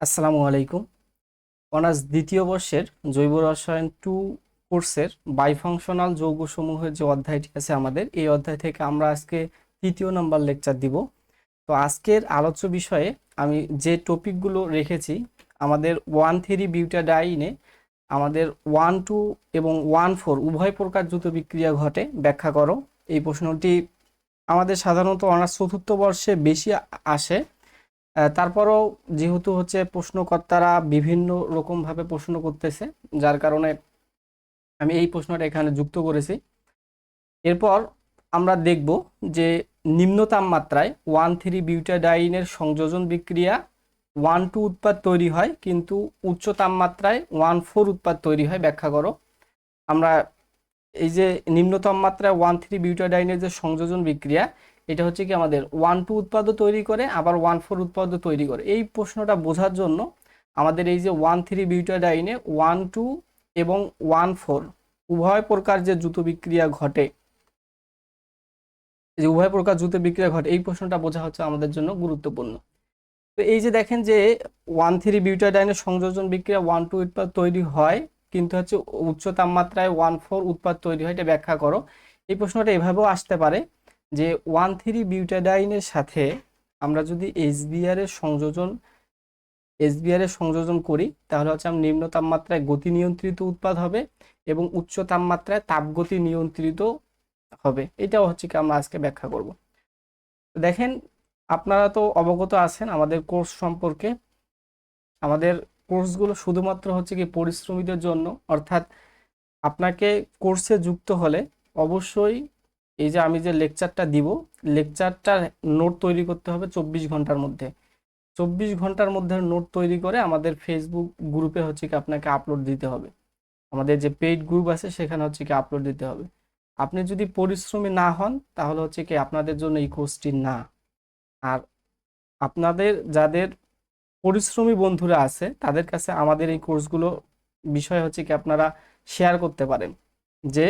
আসসালামু আলাইকুম। অনার্স দ্বিতীয় বর্ষের জৈব রসায়ন টু কোর্সের বাইফাংশনাল যৌগসমূহের যে অধ্যায়টি আছে আমাদের, এই অধ্যায় থেকে আমরা আজকে তৃতীয় নাম্বার লেকচার দিব। তো আজকের আলোচ্য বিষয়ে আমি যে টপিকগুলো রেখেছি, আমাদের ওয়ান থ্রি বিউটাডাইনে আমাদের ওয়ান টু এবং ওয়ান ফোর উভয় প্রকার দ্রুত বিক্রিয়া ঘটে। ব্যাখ্যা করো। এই প্রশ্নটি আমাদের সাধারণত অনার্স চতুর্থ বর্ষে বেশি আসে। তারপরও যেহেতু হচ্ছে প্রশ্নকর্তারা বিভিন্ন রকমভাবে প্রশ্ন করতেছে, যার কারণে আমি এই প্রশ্নটা এখানে যুক্ত করেছি। এরপর আমরা দেখব যে নিম্ন তাপমাত্রায় ওয়ান থ্রি বিউটাডাইনের সংযোজন বিক্রিয়া ওয়ান টু উৎপাদ তৈরি হয়, কিন্তু উচ্চ তাপমাত্রায় ওয়ান ফোর উৎপাদ তৈরি হয়, ব্যাখ্যা করো। আমরা এই যে নিম্ন তাপমাত্রায় ওয়ান থ্রি বিউটাডাইনের যে সংযোজন বিক্রিয়া এটা হচ্ছে কি আমাদের ওয়ান টু উৎপাদও তৈরি করে, আবার ওয়ান ফোর উৎপাদও তৈরি করে। এই প্রশ্নটা বোঝার জন্য আমাদের এই যে ওয়ান থ্রি বিউটাডাইনে ওয়ান টু এবং ওয়ান ফোর উভয় প্রকার যে জুতো বিক্রিয়া ঘটে যে উভয় প্রকার জুতো বিক্রিয়া ঘটে, এই প্রশ্নটা বোঝা হচ্ছে আমাদের জন্য গুরুত্বপূর্ণ। তো এই যে দেখেন যে ওয়ান থ্রি বিউটাডাইনের সংযোজন বিক্রিয়া ওয়ান টু উৎপাদ তৈরি হয়, কিন্তু হচ্ছে উচ্চ তাপমাত্রায় ওয়ান ফোর উৎপাদ তৈরি হয়, এটা ব্যাখ্যা করো। এই প্রশ্নটা এভাবেও আসতে পারে। যে ওয়ান থ্রি বিউটাডাইনের সাথে আমরা যদি এইচবিআর এর সংযোজন এইচবিআর এর সংযোজন করি, তাহলে হচ্ছে আমরা নিম্ন তাপমাত্রায় গতি নিয়ন্ত্রিত উৎপাদ হবে এবং উচ্চ তাপমাত্রায় তাপগতি নিয়ন্ত্রিত হবে। এটাও হচ্ছে কি আমরা আজকে ব্যাখ্যা করব। দেখেন, আপনারা তো অবগত আছেন আমাদের কোর্স সম্পর্কে। আমাদের কোর্সগুলো শুধুমাত্র হচ্ছে কি পরিশ্রমীদের জন্য, অর্থাৎ আপনাকে কোর্সে যুক্ত হলে অবশ্যই এই যে আমি যে লেকচারটা দিব লেকচারটার নোট তৈরি করতে হবে চব্বিশ ঘণ্টার মধ্যে। চব্বিশ ঘণ্টার মধ্যে নোট তৈরি করে আমাদের ফেসবুক গ্রুপে হচ্ছে কি আপনাকে আপলোড দিতে হবে। আমাদের যে পেইড গ্রুপ আছে সেখানে হচ্ছে কি আপলোড দিতে হবে। আপনি যদি পরিশ্রমী না হন, তাহলে হচ্ছে কি আপনাদের জন্য এই কোর্সটি না। আর আপনাদের যাদের পরিশ্রমী বন্ধুরা আছে, তাদের কাছে আমাদের এই কোর্সগুলো বিষয় হচ্ছে কি আপনারা শেয়ার করতে পারেন। যে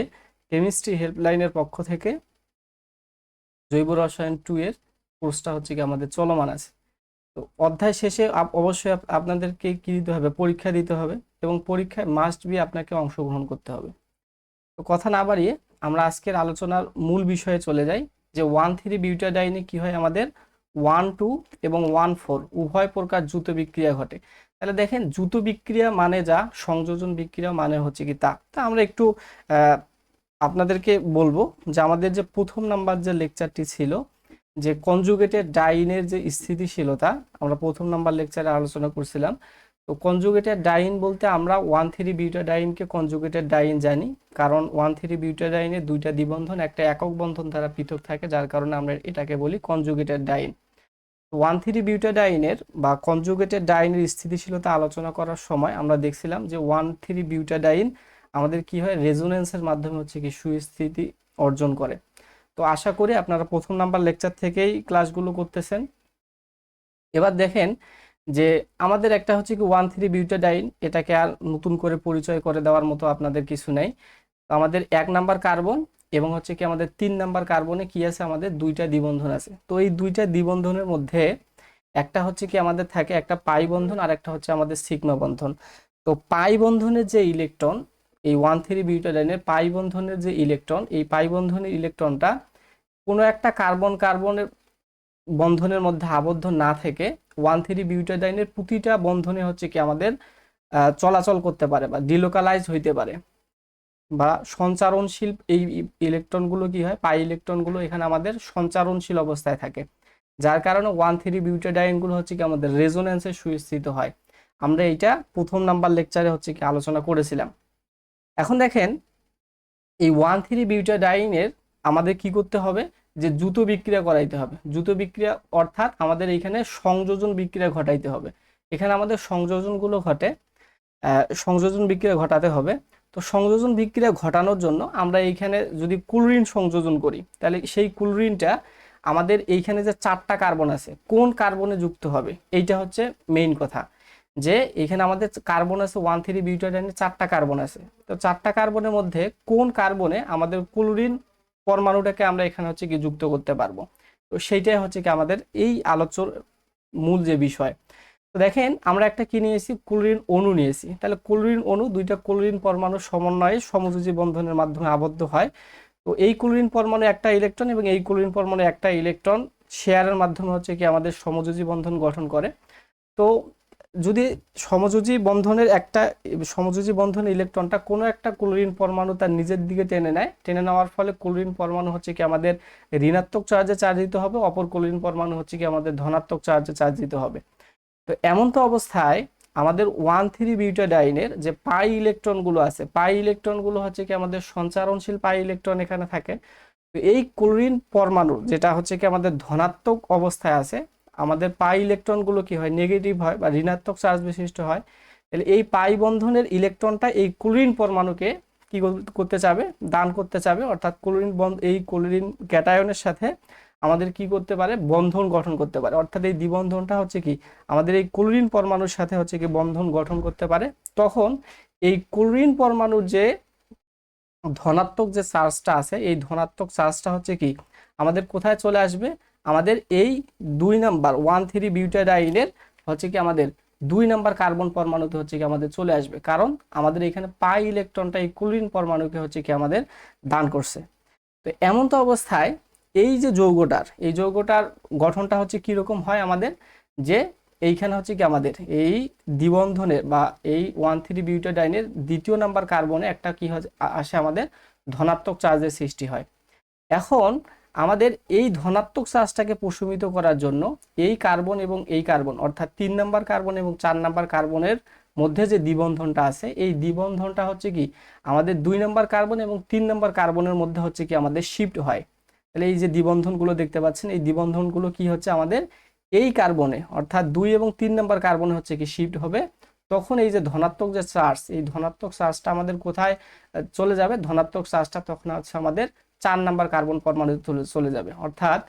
কেমিস্ট্রি হেল্পলাইনের পক্ষ থেকে জৈব রসায়ন টু এর কোর্সটা হচ্ছে কি আমাদের চলমান আছে। তো অধ্যায় শেষে অবশ্যই আপনাদেরকে কি দিতে হবে? পরীক্ষা দিতে হবে এবং পরীক্ষায় মাস্ট বি আপনাকে অংশগ্রহণ করতে হবে। তো কথা না বাড়িয়ে আমরা আজকের আলোচনার মূল বিষয়ে চলে যাই যে ওয়ান থ্রি বিউটাডাইনে কী হয় আমাদের? ওয়ান টু এবং ওয়ান ফোর উভয় প্রকার দ্রুত বিক্রিয়া ঘটে। তাহলে দেখেন দ্রুত বিক্রিয়া মানে যা, সংযোজন বিক্রিয়া মানে হচ্ছে কি তা। তা আমরা একটু আপনাদেরকে বলব যে আমাদের যে প্রথম নাম্বার যে লেকচারটি ছিল, যে কনজুগেটেড ডাইনের যে স্থিতিশীলতা, আমরা প্রথম নাম্বার লেকচারে আলোচনা করছিলাম। তো কনজুগেটেড ডাইন বলতে আমরা ওয়ান থ্রি বিউটাডাইনকে কনজুগেটেড ডাইন জানি, কারণ ওয়ান থ্রি বিউটাডাইনে দুইটা দ্বিবন্ধন, একটা একক বন্ধন দ্বারা পৃথক থাকে, যার কারণে আমরা এটাকে বলি কনজুগেটের ডাইন ওয়ান থ্রি বিউটাডাইনের বা কনজুগেটেড ডাইনের স্থিতিশীলতা আলোচনা করার সময় আমরা দেখছিলাম যে ওয়ান থ্রি বিউটাডাইন আমাদের কি হয়? রেজোনেন্সের মাধ্যমে হচ্ছে কি সুস্থিতি অর্জন করে। তো আশা করি আপনারা প্রথম নাম্বার লেকচার থেকেই ক্লাসগুলো করতেছেন। এবার দেখেন যে আমাদের একটা হচ্ছে কি ওয়ান থ্রি বিউটাডাইন, এটাকে আর নতুন করে পরিচয় করে দেওয়ার মতো আপনাদের কিছু নেই। আমাদের এক নাম্বার কার্বন এবং হচ্ছে কি আমাদের তিন নাম্বার কার্বনে কি আছে? আমাদের দুইটা দ্বিবন্ধন আছে। তো এই দুইটা দ্বিবন্ধনের মধ্যে একটা হচ্ছে কি আমাদের থাকে একটা পাই বন্ধন আর একটা হচ্ছে আমাদের সিগমা বন্ধন। তো পাই বন্ধনের যে ইলেকট্রন এই ওয়ান থ্রি বিউটাডাইনের পাই বন্ধনের যে ইলেকট্রন এই পাই বন্ধনের ইলেকট্রনটা কোনো একটা কার্বন কার্বনের বন্ধনের মধ্যে আবদ্ধ না থেকে ওয়ান থ্রি বিউটাডাইনের প্রতিটা বন্ধনে হচ্ছে কি আমাদের চলাচল করতে পারে বা ডিলোকালাইজ হইতে পারে। বা সঞ্চারণশীল এই ইলেকট্রনগুলো কি হয়? পাই ইলেকট্রনগুলো এখানে আমাদের সঞ্চারণশীল অবস্থায় থাকে। যার কারণে ওয়ান থ্রি বিউটাডাইনগুলো হচ্ছে কি আমাদের রেজোনেন্সে সুস্থিত হয়। আমরা এইটা প্রথম নাম্বার লেকচারে হচ্ছে কি আলোচনা করেছিলাম। এখন দেখেন, এই ওয়ান থ্রি বিউটাডাইনের আমাদের কি করতে হবে? যে দ্রুত বিক্রিয়া করাইতে হবে। দ্রুত বিক্রিয়া অর্থাৎ আমাদের এখানে সংযোজন বিক্রিয়া ঘটাইতে হবে। এখানে আমাদের সংযোজনগুলো ঘটে সংযোজন বিক্রিয়া ঘটাতে হবে। তো সংযোজন বিক্রিয়া ঘটানোর জন্য আমরা এইখানে যদি কুলরিন সংযোজন করি, তাহলে সেই কুলরিনটা আমাদের এইখানে যে চারটা কার্বন আছে, কোন কার্বনে যুক্ত হবে? এইটা হচ্ছে মেইন কথা। যে এখানে আমাদের কার্বন আছে ওয়ান থ্রি বিউটাডাইনে চারটা কার্বন আছে। তো চারটা কার্বনের মধ্যে কোন কার্বনে আমাদের ক্লোরিন পরমাণুটাকে আমরা এখানে হচ্ছে কি যুক্ত করতে পারব? তো সেইটাই হচ্ছে কি আমাদের এই আলোচ্যর মূল যে বিষয়। তো দেখেন, আমরা একটা কি নিয়েছি ক্লোরিন অণু নিয়েছি তাহলে ক্লোরিন অণু দুইটা ক্লোরিন পরমাণুর সমন্বয়ে সমযোজী বন্ধনের মাধ্যমে আবদ্ধ হয়। তো এই ক্লোরিন পরমাণু একটা ইলেকট্রন এবং এই ক্লোরিন পরমাণু একটা ইলেকট্রন শেয়ারের মাধ্যমে হচ্ছে কি আমাদের সমযোজী বন্ধন গঠন করে। তো যদি সমযোজী বন্ধনের একটা, সমযোজী বন্ধনের ইলেকট্রনটা কোনো একটা ক্লোরিন পরমাণু তার নিজের দিকে টেনে নেয়। টেনে নেওয়ার ফলে ক্লোরিন পরমাণু হচ্ছে কি আমাদের ঋণাত্মক চার্জে চার্জ দিতে হবে, অপর ক্লোরিন পরমাণু হচ্ছে কি আমাদের ধনাত্মক চার্জে চার্জ দিতে হবে। তো এমন তো অবস্থায় আমাদের ওয়ান থ্রি বিউটাডাইনের যে পাই ইলেকট্রনগুলো আছে, পাই ইলেকট্রনগুলো হচ্ছে কি আমাদের সঞ্চারণশীল পাই ইলেকট্রন এখানে থাকে। তো এই ক্লোরিন পরমাণু যেটা হচ্ছে কি আমাদের ধনাত্মক অবস্থায় আছে আমাদের পাই ইলেকট্রনগুলো কি হয়? নেগেটিভ হয় বা ঋণাত্মক চার্জ বিশিষ্ট হয়। তাহলে এই পাই বন্ধনের ইলেকট্রনটা এই ক্লোরিন পরমাণুকে কি করতে চাবে? দান করতে চাবে। অর্থাৎ ক্লোরিন বন্ধ এই ক্লোরিন ক্যাটায়নের সাথে আমাদের কি করতে পারে? বন্ধন গঠন করতে পারে। অর্থাৎ এই দ্বিবন্ধনটা হচ্ছে কি? আমাদের এই ক্লোরিন পরমাণুর সাথে হচ্ছে কি বন্ধন গঠন করতে পারে। তখন এই ক্লোরিন পরমাণুর যে ধনাত্মক যে চার্জটা আছে, এই ধনাত্মক চার্জটা হচ্ছে কি? আমাদের কোথায় চলে আসবে? আমাদের এই দুই নাম্বার ওয়ান থ্রি বিউটাডাইনের হচ্ছে কি আমাদের দুই নাম্বার কার্বন পরমাণুতে হচ্ছে কি আমাদের চলে আসবে। কারণ আমাদের এখানে পাই ইলেকট্রনটা এই ক্লোরিন পরমাণুকে হচ্ছে কি আমাদের দান করছে। তো এমন তো অবস্থায় এই যে যৌগটার, এই যৌগটার গঠনটা হচ্ছে কি রকম হয় আমাদের? যে এইখানে হচ্ছে কি আমাদের এই দ্বিবন্ধনের বা এই ওয়ান থ্রি বিউটাডাইনের দ্বিতীয় নাম্বার কার্বনে একটা কি আসে আমাদের ধনাত্মক চার্জের সৃষ্টি হয়। এখন আমাদের এই ধনাত্মক চার্জটাকে প্রশমিত করার জন্য এই কার্বন এবং এই কার্বন, অর্থাৎ তিন নাম্বার কার্বন এবং চার নাম্বার কার্বনের মধ্যে যে দ্বিবন্ধনটা আছে, এই দ্বিবন্ধনটা হচ্ছে কি, আমাদের দুই নাম্বার কার্বন এবং তিন নাম্বার কার্বনের মধ্যে হচ্ছে কি আমাদের শিফট হয়। তাহলে এই যে দ্বিবন্ধনগুলো দেখতে পাচ্ছেন, এই দ্বিবন্ধনগুলো কি হচ্ছে আমাদের, এই কার্বনে, অর্থাৎ দুই এবং তিন নাম্বার কার্বনে হচ্ছে কি শিফট হবে। তখন এই যে ধনাত্মক যে চার্জ, এই ধনাত্মক চার্জটা আমাদের কোথায় চলে যাবে? ধনাত্মক চার্জটা তখন হচ্ছে আমাদের চার নাম্বার কার্বন পরমাণু চলে যাবে। অর্থাৎ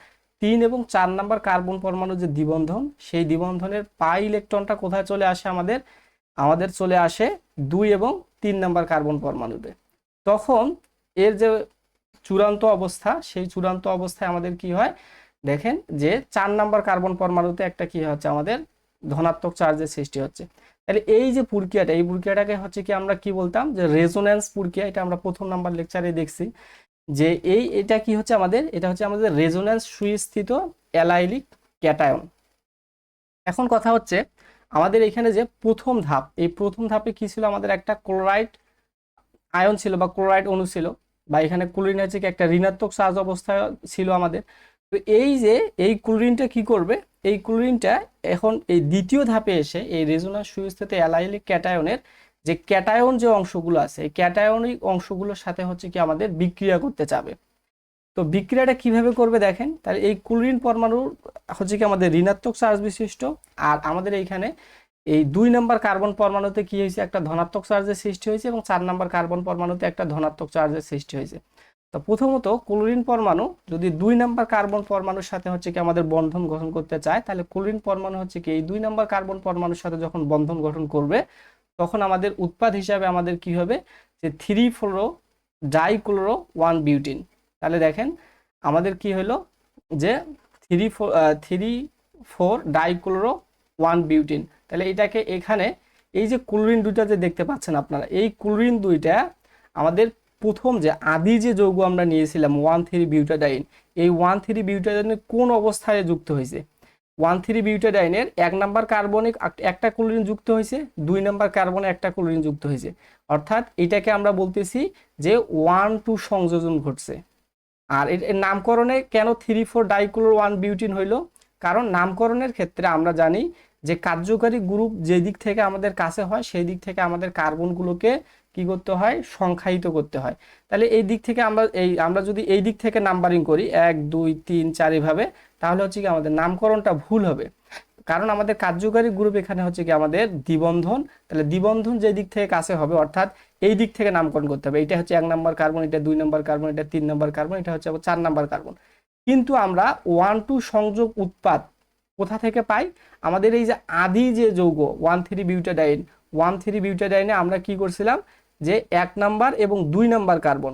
তিন এবং চার নাম্বার কার্বন পরমাণু যে দ্বিবন্ধন, সেই দ্বিবন্ধনের পাই ইলেকট্রনটা কোথায় চলে আসে আমাদের? আমাদের চলে আসে দুই এবং তিন নাম্বার কার্বন পরমাণুতে। তখন এর যে চূড়ান্ত অবস্থা, সেই চূড়ান্ত অবস্থায় আমাদের কি হয়? দেখেন যে চার নাম্বার কার্বন পরমাণুতে একটা কি হচ্ছে? আমাদের ধনাত্মক চার্জের সৃষ্টি হচ্ছে। তাহলে এই যে প্রক্রিয়াটা, এই প্রক্রিয়াটাকে হচ্ছে কি আমরা কি বলতাম? যে রেজোন্যান্স প্রক্রিয়া, এটা আমরা প্রথম নাম্বার লেকচারে দেখছি। যে এই, এটা কি হচ্ছে আমাদের? এটা হচ্ছে আমাদের রেজোন্যান্স সুস্থিত অ্যালাইলিক ক্যাটায়ন। এখন কথা হচ্ছে আমাদের এখানে যে প্রথম ধাপ, এই প্রথম ধাপে কি ছিল? আমাদের একটা ক্লোরাইড আয়ন ছিল বা ক্লোরাইড অণু ছিল বা এখানে ক্লোরিন হচ্ছে কি একটা ঋণাত্মক চার্জ অবস্থায় ছিল আমাদের। তো এই যে, এই ক্লোরিনটা কি করবে? এই ক্লোরিনটা এখন এই দ্বিতীয় ধাপে এসে এই রেজোনান্স সুস্থিত অ্যালাইলিক ক্যাটায়নের যে ক্যাটায়ন যে অংশগুলো আছে, এই ক্যাটায়নিক অংশগুলোর সাথে হচ্ছে কি আমাদের বিক্রিয়া করতে চাবে। তো বিক্রিয়াটা কীভাবে করবে দেখেন তাহলে এই ক্লোরিন পরমাণু হচ্ছে কি আমাদের ঋণাত্মক চার্জ বিশিষ্ট, আর আমাদের এইখানে এই দুই নম্বর কার্বন পরমাণুতে কি হয়েছে, একটা ধনাত্মক চার্জের সৃষ্টি হয়েছে এবং চার নম্বর কার্বন পরমাণুতে একটা ধনাত্মক চার্জের সৃষ্টি হয়েছে। তো প্রথমত ক্লোরিন পরমাণু যদি দুই নম্বর কার্বন পরমাণুর সাথে হচ্ছে কি আমাদের বন্ধন গঠন করতে চায়, তাহলে ক্লোরিন পরমাণু হচ্ছে কি এই দুই নম্বর কার্বন পরমাণুর সাথে যখন বন্ধন গঠন করবে তখন আমাদের উৎপাদ হিসাবে আমাদের কি হবে? যে three fluoro dichloro one butene তাহলে দেখেন, আমাদের কি হলো? যে three four three four dichloro one butene তাহলে এটাকে এখানে এই যে ক্লোরিন দুইটা যে দেখতে পাচ্ছেন আপনারা, এই ক্লোরিন দুইটা আমাদের প্রথম যে আদি যে যৌগ আমরা নিয়েছিলাম ওয়ান থ্রি বিউটাডাইন এই ওয়ান থ্রি বিউটাডাইনের কোন অবস্থায় যুক্ত হয়েছে? ওয়ান থ্রি বিউটাডাইনের এক নাম্বার কার্বনিক একটা ক্লোরিন যুক্ত হয়েছে, দুই নাম্বার কার্বনে একটা ক্লোরিন যুক্ত হয়েছে। অর্থাৎ এটাকে আমরা বলতেছি যে ওয়ান টু সংযোজন ঘটছে। আর এর নামকরণে কেন three four dichloro one butene হইল? কারণ নামকরণের ক্ষেত্রে আমরা জানি যে কার্যকারী গ্রুপ যে দিক থেকে আমাদের কাছে হয় সেই দিক থেকে আমাদের কার্বনগুলোকে কি করতে হয়? সংখ্যায়িত করতে হয়। তাহলে এই দিক থেকে আমরা এই, আমরা যদি এই দিক থেকে নাম্বারিং করি, এক, দুই, তিন, চার এভাবে, তাহলে হচ্ছে কি আমাদের নামকরণটা ভুল হবে। কারণ আমাদের কার্যকারী গ্রুপ এখানে হচ্ছে কি আমাদের দ্বিবন্ধন। তাহলে দ্বিবন্ধন যে দিক থেকে কাছে হবে, অর্থাৎ এই দিক থেকে নামকরণ করতে হবে। এটা হচ্ছে এক নম্বর কার্বন এটা দুই নম্বর কার্বন এটা তিন নম্বর কার্বন এটা হচ্ছে চার নম্বর কার্বন কিন্তু আমরা ওয়ান টু সংযোগ উৎপাদ কোথা থেকে পাই? আমাদের এই যে আদি যে যৌগ one three butadiene one three বিউটাডাইনে আমরা কি করছিলাম? যে এক নাম্বার এবং দুই নাম্বার কার্বন।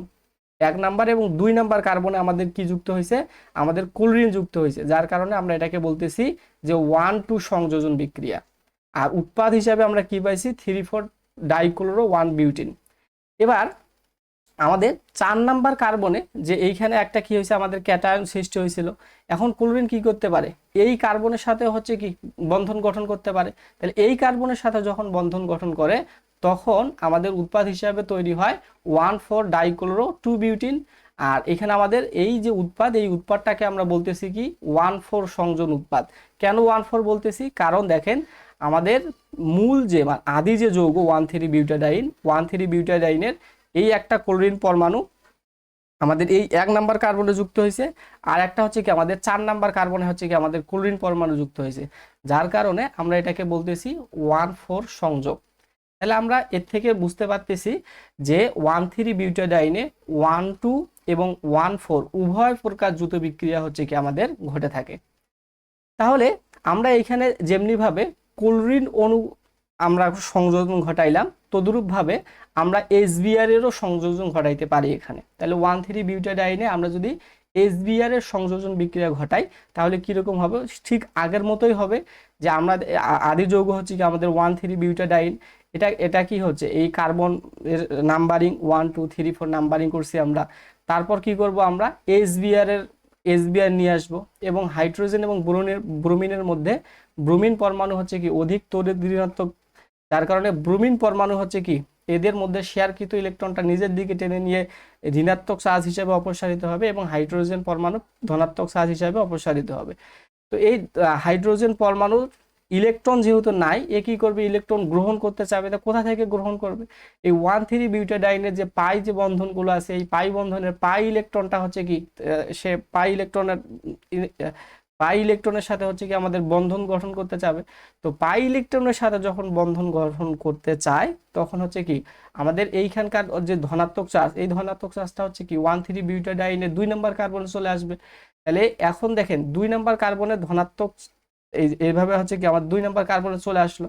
এক নাম্বার এবং দুই নাম্বার কার্বনে আমাদের কি যুক্ত হয়েছে? আমাদের ক্লোরিন যুক্ত হয়েছে, যার কারণে আমরা এটাকে বলতেছি যে ওয়ান টু সংযোজন বিক্রিয়া। আর উৎপাদ হিসাবে আমরা কি পাইছি? Three four dichloro one butene. এবার আমাদের চার নাম্বার কার্বনে যে এইখানে একটা কি হয়েছে? আমাদের ক্যাটায়ন সৃষ্টি হয়েছিল। এখন ক্লোরিন কি করতে পারে? এই কার্বনের সাথে হচ্ছে কি বন্ধন গঠন করতে পারে? তাহলে এই কার্বনের সাথে যখন বন্ধন গঠন করে তখন আমাদের উৎপাদ হিসাবে তৈরি হয় one four dichloro two butene আর এখানে আমাদের এই যে উৎপাদ, এই উৎপাদটাকে আমরা বলতেছি কি ওয়ান ফোর সংযোজন উৎপাদ। কেন ওয়ান ফোর বলতেছি? কারণ দেখেন আমাদের মূল যে মানে আদি যে যৌগ one three butadiene one three বিউটাডাইনের এই একটা ক্লোরিন পরমাণু আমাদের এই এক নাম্বার কার্বনে যুক্ত হয়েছে। আর একটা হচ্ছে কি আমাদের চার নাম্বার কার্বনে হচ্ছে কি আমাদের ক্লোরিন পরমাণু যুক্ত হয়েছে। যার কারণে আমরা এটাকে বলতেছি ওয়ান ফোর সংযোগ। তাহলে আমরা এর থেকে বুঝতে পারতেছি যে ওয়ান থ্রি বিউটাডাইনে ওয়ান টু এবং ওয়ান ফোর উভয় প্রকার দ্রুত বিক্রিয়া হচ্ছে কি আমাদের ঘটে থাকে। তাহলে আমরা এখানে যেমনিভাবে ক্লোরিন অণু আমরা সংযোজন ঘটাইলাম, তদ্রূপভাবে আমরা এসবিআর এরও সংযোজন ঘটাইতে পারি এখানে। তাহলে ওয়ান থ্রি বিউটাডাইনে আমরা যদি এসবিআর এর সংযোজন বিক্রিয়া ঘটাই, তাহলে কীরকম হবে? ঠিক আগের মতোই হবে যে আমরা আদি যৌগ হচ্ছে কি আমাদের ওয়ান থ্রি বিউটাডাইন এটা এটা কি হচ্ছে? এই কার্বন এর numbering one two three four numbering করছি আমরা। তারপর কি করব আমরা? এসবিআর এর এসবিআর নিয়ে আসব এবং হাইড্রোজেন এবং ব্রোমিনের ব্রোমিনের মধ্যে ব্রোমিন পরমাণু হচ্ছে কি অধিক তড়িৎ ঋণাত্মক। যার কারণে ব্রোমিন পরমাণু হচ্ছে কি? এদের মধ্যে শেয়ারকৃত ইলেকট্রনটা নিজের দিকে টেনে নিয়ে ঋণাত্মক চার্জ হিসেবে অপসারিত হবে এবং হাইড্রোজেন পরমাণু ধনাত্মক চার্জ হিসেবে অপসারিত হবে। তো এই হাইড্রোজেন পরমাণুর ইলেকট্রন যেহেতু নাই, এ কি করবে? ইলেকট্রন গ্রহণ করতে চাবে তা কোথা থেকে গ্রহণ করবে? এই ওয়ান থ্রি বিউটাডাইনের যে পাই যে বন্ধনগুলো আছে, এই পাই বন্ধনের পাই ইলেকট্রনটা হচ্ছে কি সে পাই ইলেকট্রনের পাই ইলেকট্রনের সাথে হচ্ছে কি আমাদের বন্ধন গঠন করতে চাবে। তো পাই ইলেকট্রনের সাথে যখন বন্ধন গঠন করতে চায়, তখন হচ্ছে কি আমাদের এইখানকার যে ধনাত্মক চার্জ, এই ধনাত্মক চার্জটা হচ্ছে কি ওয়ান থ্রি বিউটাডাইনের দুই নম্বর কার্বনে চলে আসবে। তাহলে এখন দেখেন, দুই নম্বর কার্বনের ধনাত্মক এই, এইভাবে হচ্ছে কি আমার দুই নম্বর কার্বনে চলে আসলো।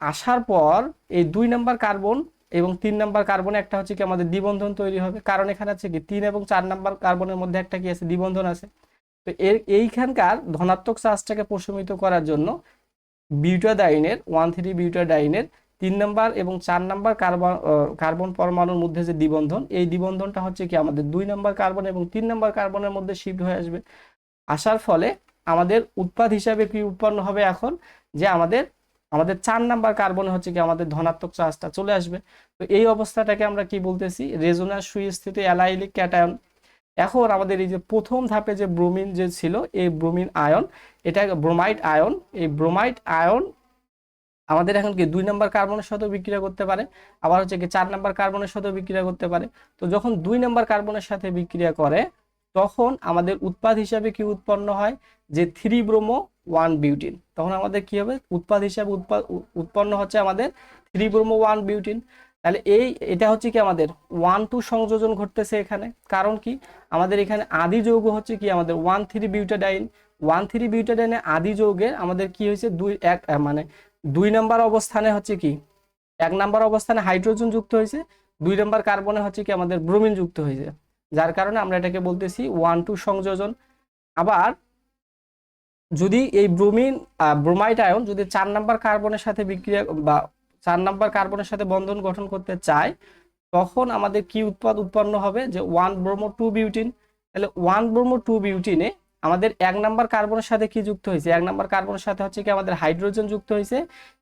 আসার পর এই দুই নম্বর কার্বন এবং তিন নম্বর কার্বনে একটা হচ্ছে কি আমাদের দ্বিবন্ধন তৈরি হবে। কারণ এখানে আছে কি তিন এবং চার নম্বর কার্বনের মধ্যে একটা কি আছে, দ্বিবন্ধন আছে। তো এর, এইখানকার ধনাত্মক চার্জটাকে প্রশমিত করার জন্য বিউটাডাইনের ওয়ান থ্রি বিউটাডাইনের তিন নম্বর এবং চার নম্বর কার্বন কার্বন পরমাণুর মধ্যে যে দ্বিবন্ধন, এই দ্বিবন্ধনটা হচ্ছে কি আমাদের দুই নম্বর কার্বন এবং তিন নম্বর কার্বনের মধ্যে শিফট হয়ে আসবে। আসার ফলে আমাদের উৎপাদ হিসাবে কি উৎপন্ন হবে এখন? যে আমাদের আমাদের চার নাম্বার কার্বনে হচ্ছে কি আমাদের ধনাত্মক চার্জটা চলে আসবে। তো এই অবস্থাটাকে আমরা কি বলতেছি? রেজোনার সুস্থিত অ্যালাইলিক ক্যাটায়ন। এখন আমাদের এই যে প্রথম ধাপে যে ব্রোমিন যে ছিল, এই ব্রোমিন আয়ন, এটা ব্রোমাইড আয়ন, এই ব্রোমাইড আয়ন আমাদের এখন কি দুই নাম্বার কার্বনের সাথেও বিক্রিয়া করতে পারে, আবার হচ্ছে কি চার নাম্বার কার্বনের সাথেও বিক্রিয়া করতে পারে। তো যখন দুই নাম্বার কার্বনের সাথে বিক্রিয়া করে তখন আমাদের উৎপাদ হিসাবে কি উৎপন্ন হয়? যে থ্রি ব্রোমো ওয়ান বিউটিন তখন আমাদের কি হবে? উৎপাদ হিসাবে উৎপন্ন হচ্ছে আমাদের থ্রি ব্রোমো ওয়ান বিউটিন তাহলে এই, এটা হচ্ছে কি আমাদের ওয়ান টু সংযোজন ঘটতেছে এখানে। কারণ কি? আমাদের এখানে আদি যৌগ হচ্ছে কি? আমাদের one three butadiene one three বিউটাডাইনে আদি যৌগের আমাদের কি হয়েছে? দুই, এক মানে দুই নাম্বার অবস্থানে হচ্ছে কি? এক নাম্বার অবস্থানে হাইড্রোজেন যুক্ত হয়েছে। দুই নাম্বার কার্বনে হচ্ছে কি? আমাদের ব্রোমিন যুক্ত হয়েছে। যার কারণে আমরা এটাকে বলতেছি ওয়ান টু সংযোজন। আবার যদি এই ব্রোমিন ব্রোমাইড আয়ন যদি চার নাম্বার কার্বনের সাথে বিক্রিয়া বা চার নাম্বার কার্বনের সাথে বন্ধন গঠন করতে চায়, তখন আমাদের কি উৎপাদ উৎপন্ন হবে? যে ওয়ান ব্রোমো টু বিউটিন তাহলে ওয়ান ব্রোমো টু বিউটিনে আমাদের এক নাম্বার কার্বনের সাথে কি যুক্ত হয়েছে? এক নাম্বার কার্বনের সাথে হচ্ছে কি আমাদের হাইড্রোজেন যুক্ত হয়েছে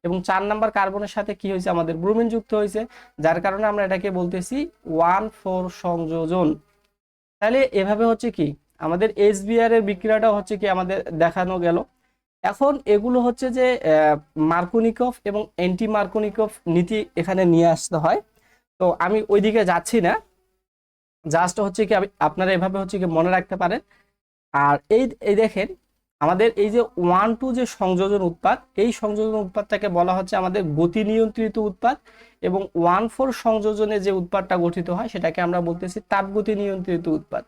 এবং চার নাম্বার কার্বনের সাথে কি হয়েছে? আমাদের ব্রোমিন যুক্ত হয়েছে, যার কারণে আমরা এটাকে বলতেছি ওয়ান ফোর সংযোজন। তাহলে এভাবে হচ্ছে কি, আমাদের এস এসবিআর এর বিক্রিয়াটা হচ্ছে কি আমাদের দেখানো গেল। এখন এগুলো হচ্ছে যে মার্কোনিকভ এবং অ্যান্টি মার্কোনিকভ নীতি এখানে নিয়ে আসতে হয়। তো আমি ওইদিকে যাচ্ছি না। জাস্ট হচ্ছে কি আপনারা এভাবে হচ্ছে কি মনে রাখতে পারেন। আর এই এই দেখেন আমাদের এই যে ওয়ান টু যে সংযোজন উৎপাদ, এই সংযোজন উৎপাদটাকে বলা হচ্ছে আমাদের গতি নিয়ন্ত্রিত উৎপাদ এবং ওয়ান ফোর সংযোজনে যে উৎপাদটা গঠিত হয়, সেটাকে আমরা বলতেছি তাপগতি নিয়ন্ত্রিত উৎপাদ।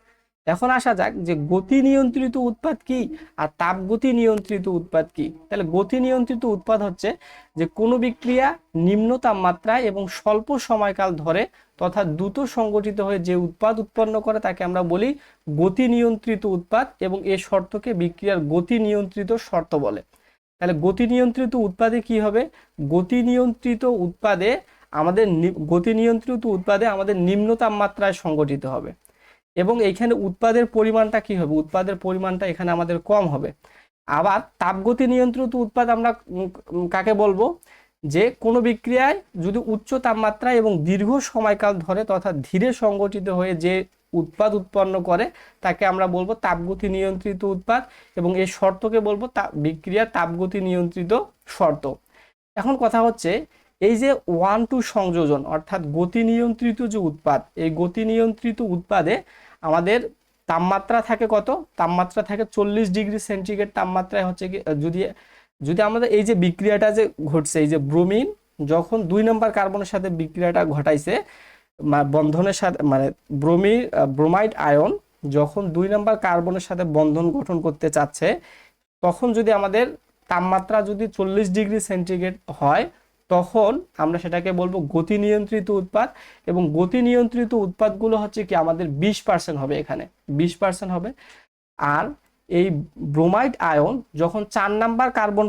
এখন আসা যাক যে গতি নিয়ন্ত্রিত উৎপাদ কি আর তাপ গতি নিয়ন্ত্রিত উৎপাদ কি। তাহলে গতি নিয়ন্ত্রিত উৎপাদ হচ্ছে যে কোনো বিক্রিয়া নিম্ন তাপমাত্রায় এবং স্বল্প সময়কাল ধরে তথা দ্রুত সংগঠিত হয়ে যে উৎপাদ উৎপন্ন করে তাকে আমরা বলি গতি নিয়ন্ত্রিত উৎপাদ এবং এ শর্তকে বিক্রিয়ার গতি নিয়ন্ত্রিত শর্ত বলে। তাহলে গতি নিয়ন্ত্রিত উৎপাদে কি হবে? গতি নিয়ন্ত্রিত উৎপাদে আমাদের গতি নিয়ন্ত্রিত উৎপাদে আমাদের নিম্ন তাপমাত্রায় সংগঠিত হবে। এবং এইখানে উৎপাদের পরিমাণটা কি হবে? উৎপাদের পরিমাণটা এখানে আমাদের কম হবে। আবার তাপগতি নিয়ন্ত্রিত উৎপাদ আমরা কাকে বলব? যে কোনো বিক্রিয়ায় যদি উচ্চ তাপমাত্রা এবং দীর্ঘ সময়কাল ধরে তথা ধীরে সংগঠিত হয়ে যে উৎপাদ উৎপন্ন করে, তাকে আমরা বলব তাপগতি নিয়ন্ত্রিত উৎপাদ এবং এই শর্তকে বলব তাপ বিক্রিয়ার তাপগতি নিয়ন্ত্রিত শর্ত। এখন কথা হচ্ছে, এই যে ওয়ান টু সংযোজন, অর্থাৎ গতি নিয়ন্ত্রিত যে উৎপাদ, এই গতি নিয়ন্ত্রিত উৎপাদে আমাদের তাপমাত্রা থাকে কত? তাপমাত্রা থাকে চল্লিশ ডিগ্রি সেন্টিগ্রেড তাপমাত্রায় হচ্ছে কি যদি যদি আমাদের এই যে বিক্রিয়াটা যে ঘটছে, এই যে ব্রোমিন যখন দুই নম্বর কার্বনের সাথে বিক্রিয়াটা ঘটাইছে বন্ধনের সাথে মানে ব্রোমি ব্রোমাইড আয়ন যখন দুই নম্বর কার্বনের সাথে বন্ধন গঠন করতে চাচ্ছে, তখন যদি আমাদের তাপমাত্রা যদি চল্লিশ ডিগ্রি সেন্টিগ্রেড হয় তখন আমরা সেটাকে বলব গতি নিয়ন্ত্রিত উৎপাদ এবং গতি নিয়ন্ত্রিত উৎপাদগুলো হচ্ছে কি আমাদের বিশ পার্সেন্ট হবে এখানে, বিশ পার্সেন্ট হবে। আর এই ব্রোমাইড আয়ন যখন চার নাম্বার কার্বন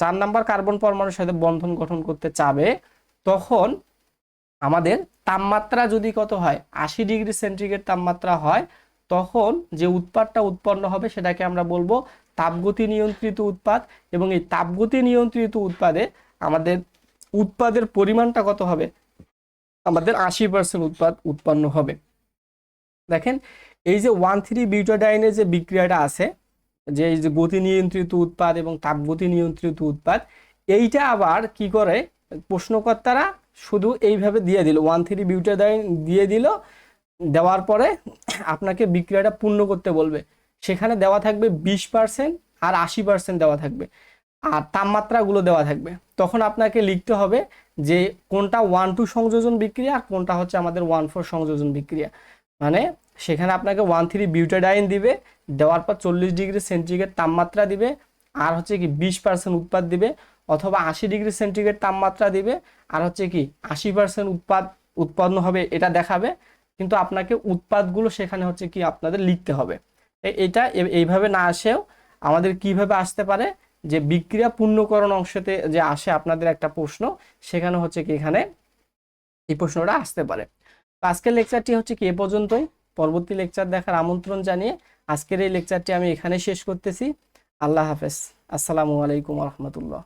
চার নাম্বার কার্বন পরমাণুর সাথে বন্ধন গঠন করতে চাবে, তখন আমাদের তাপমাত্রা যদি কত হয়, আশি ডিগ্রি সেন্টিগ্রেড তাপমাত্রা হয়, তখন যে উৎপাদটা উৎপন্ন হবে সেটাকে আমরা বলব তাপগতি নিয়ন্ত্রিত উৎপাদ এবং এই তাপগতি নিয়ন্ত্রিত উৎপাদে আমাদের উৎপাদের পরিমাণটা কত হবে? আমাদের আশি পার্সেন্ট উৎপাদ উৎপন্ন হবে। দেখেন, এই যে ওয়ান থ্রি বিউটাডাইনের যে বিক্রিয়াটা আছে, যে এই যে গতি নিয়ন্ত্রিত উৎপাদ এবং তাপগতি নিয়ন্ত্রিত উৎপাদ, এইটা আবার কি করে? প্রশ্নকর্তারা শুধু এইভাবে দিয়ে দিল ওয়ান থ্রি বিউটাডাইন দিয়ে দিল, দেওয়ার পরে আপনাকে বিক্রিয়াটা পূর্ণ করতে বলবে। সেখানে দেওয়া থাকবে বিশ পার্সেন্ট আর আশি পার্সেন্ট দেওয়া থাকবে। আর তাপমাত্রাগুলো দেওয়া থাকবে। তখন আপনাকে লিখতে হবে যে কোনটা ওয়ান টু সংযোজন বিক্রিয়া আর কোনটা হচ্ছে আমাদের ওয়ান ফোর সংযোজন বিক্রিয়া। মানে সেখানে আপনাকে ওয়ান থ্রি বিউটাডাইন দিবে, দেওয়ার পর চল্লিশ ডিগ্রি সেন্টিগ্রেড তাপমাত্রা দিবে, আর হচ্ছে কি বিশ পার্সেন্ট উৎপাদ দিবে, অথবা আশি ডিগ্রি সেন্টিগ্রেড তাপমাত্রা দিবে, আর হচ্ছে কি আশি পার্সেন্ট উৎপাদ, উৎপন্ন হবে এটা দেখাবে, কিন্তু আপনাকে উৎপাদগুলো সেখানে হচ্ছে কি আপনাদের লিখতে হবে। এটা এইভাবে না আসেও আমাদের কীভাবে আসতে পারে? যে বিক্রিয়া পূর্ণকরণ অংশতে যে আসে আপনাদের একটা প্রশ্ন, সেখানে হচ্ছে কি এখানে এই প্রশ্নটা আসতে পারে। আজকের লেকচারটি হচ্ছে কি এ পর্যন্তই। পরবর্তী লেকচার দেখার আমন্ত্রণ জানিয়ে আজকের এই লেকচারটি আমি এখানে শেষ করতেছি। আল্লাহ হাফেজ। আসসালামু আলাইকুম রহমতুল্লাহ।